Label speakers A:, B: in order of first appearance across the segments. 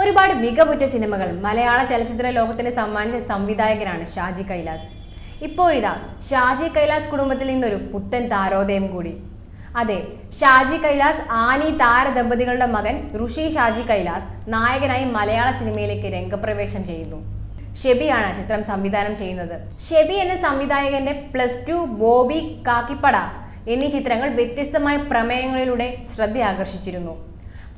A: ഒരുപാട് മികവുറ്റ സിനിമകൾ. മലയാള ചലച്ചിത്ര ലോകത്തിന് സമ്മാനിച്ച സംവിധായകനാണ് ഷാജി കൈലാസ്. ഇപ്പോഴിതാ ഷാജി കൈലാസ് കുടുംബത്തിൽ നിന്നൊരു പുത്തൻ താരോദയം കൂടി. അതെ ഷാജി കൈലാസ് ആനി താര ദമ്പതികളുടെ മകൻ ഋഷി ഷാജി കൈലാസ് നായകനായി മലയാള സിനിമയിലേക്ക് രംഗപ്രവേശം ചെയ്യുന്നു. ഷെബിയാണ് ചിത്രം സംവിധാനം ചെയ്യുന്നത്. ഷെബി എന്ന സംവിധായകന്റെ പ്ലസ് ടു ബോബി കാക്കിപ്പട എന്നീ ചിത്രങ്ങൾ വ്യത്യസ്തമായ പ്രമേയങ്ങളിലൂടെ ശ്രദ്ധ ആകർഷിച്ചിരുന്നു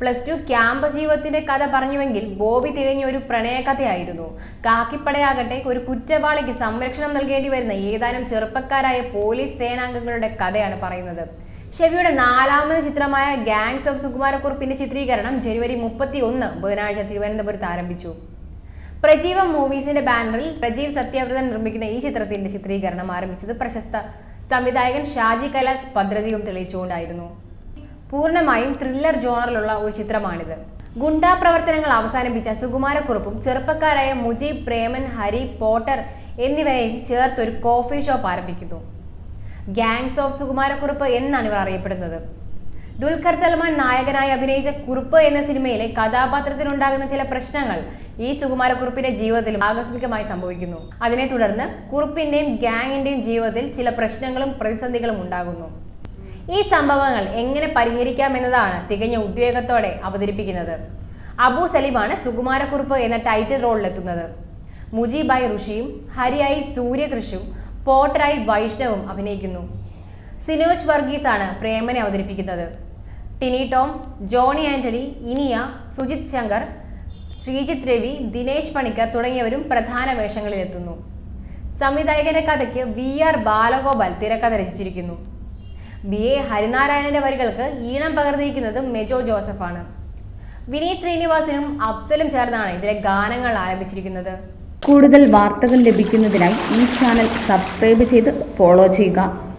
A: പ്ലസ് ടു ക്യാമ്പസ് ജീവിതത്തിന്റെ കഥ പറഞ്ഞുവെങ്കിൽ ബോബി തികഞ്ഞ ഒരു പ്രണയകഥയായിരുന്നു. കാക്കിപ്പടയാകട്ടെ ഒരു കുറ്റവാളിക്ക് സംരക്ഷണം നൽകേണ്ടി വരുന്ന ഏതാനും ചെറുപ്പക്കാരായ പോലീസ് സേനാംഗങ്ങളുടെ കഥയാണ് പറയുന്നത്. ഷെവിയുടെ നാലാമത് ചിത്രമായ ഗാങ്സ് ഓഫ് സുകുമാരക്കുറുപ്പിന്റെ ചിത്രീകരണം ജനുവരി മുപ്പത്തി ഒന്ന് ബുധനാഴ്ച തിരുവനന്തപുരത്ത് ആരംഭിച്ചു. പ്രജീവം മൂവീസിന്റെ ബാനറിൽ പ്രജീവ് സത്യാവ്രതൻ നിർമ്മിക്കുന്ന ഈ ചിത്രത്തിന്റെ ചിത്രീകരണം ആരംഭിച്ചത് പ്രശസ്ത. സംവിധായകൻ ഷാജി കൈലാസ് ഭദ്രതയും തെളിയിച്ചുകൊണ്ടായിരുന്നു. പൂർണമായും ത്രില്ലർ ജോണറിലുള്ള ഒരു ചിത്രമാണിത്. ഗുണ്ടാ പ്രവർത്തനങ്ങൾ അവസാനിപ്പിച്ച സുകുമാരക്കുറുപ്പും ചെറുപ്പക്കാരായ മുജീബ് പ്രേമൻ ഹരി പോട്ടർ എന്നിവരെയും ചേർത്ത് ഒരു കോഫി ഷോപ്പ് ആരംഭിക്കുന്നു. ഗാങ്സ് ഓഫ് സുകുമാരക്കുറുപ്പ് എന്നാണ് ഇവർ അറിയപ്പെടുന്നത്. ദുൽഖർ സൽമാൻ നായകനായി അഭിനയിച്ച കുറുപ്പ് എന്ന സിനിമയിലെ കഥാപാത്രത്തിനുണ്ടാകുന്ന ചില പ്രശ്നങ്ങൾ ഈ സുകുമാരക്കുറുപ്പിന്റെ ജീവിതത്തിൽ ആകസ്മികമായി സംഭവിക്കുന്നു. അതിനെ തുടർന്ന് കുറുപ്പിന്റെയും ഗാങ്ങിന്റെയും ജീവിതത്തിൽ ചില പ്രശ്നങ്ങളും പ്രതിസന്ധികളും ഉണ്ടാകുന്നു. ഈ സംഭവങ്ങൾ എങ്ങനെ പരിഹരിക്കാമെന്നതാണ് തികഞ്ഞ ഉദ്വേഗത്തോടെ അവതരിപ്പിക്കുന്നത്. അബു സലീമാണ് സുകുമാരക്കുറുപ്പ് എന്ന ടൈറ്റിൽ റോളിലെത്തുന്നത് മുജീബായി ഋഷിയും ഹരിയായി സൂര്യകൃഷും പോട്ടറായി വൈഷ്ണവും അഭിനയിക്കുന്നു. സിനോജ് വർഗീസ് ആണ് പ്രേമനെ അവതരിപ്പിക്കുന്നത്. ടിനി ടോം ജോണി ആന്റണി ഇനിയ സുജിത് ശങ്കർ ശ്രീജിത് രവി ദിനേശ് പണിക്കർ തുടങ്ങിയവരും പ്രധാന വേഷങ്ങളിലെത്തുന്നു സംവിധായകന്റെ കഥയ്ക്ക് വി ആർ ബാലഗോപാൽ തിരക്കഥ രചിച്ചിരിക്കുന്നു. ബി. എ. ഹരിനാരായണന്റെ വരികൾക്ക് ഈണം പകർന്നിരിക്കുന്നത് മെജോ ജോസഫാണ്. വിനീത് ശ്രീനിവാസനും അഫ്സലും ചേർന്നാണ് ഇതിലെ ഗാനങ്ങൾ ആരംഭിച്ചിരിക്കുന്നത്.
B: കൂടുതൽ വാർത്തകൾ ലഭിക്കുന്നതിനായി ഈ ചാനൽ സബ്സ്ക്രൈബ് ചെയ്ത് ഫോളോ ചെയ്യുക.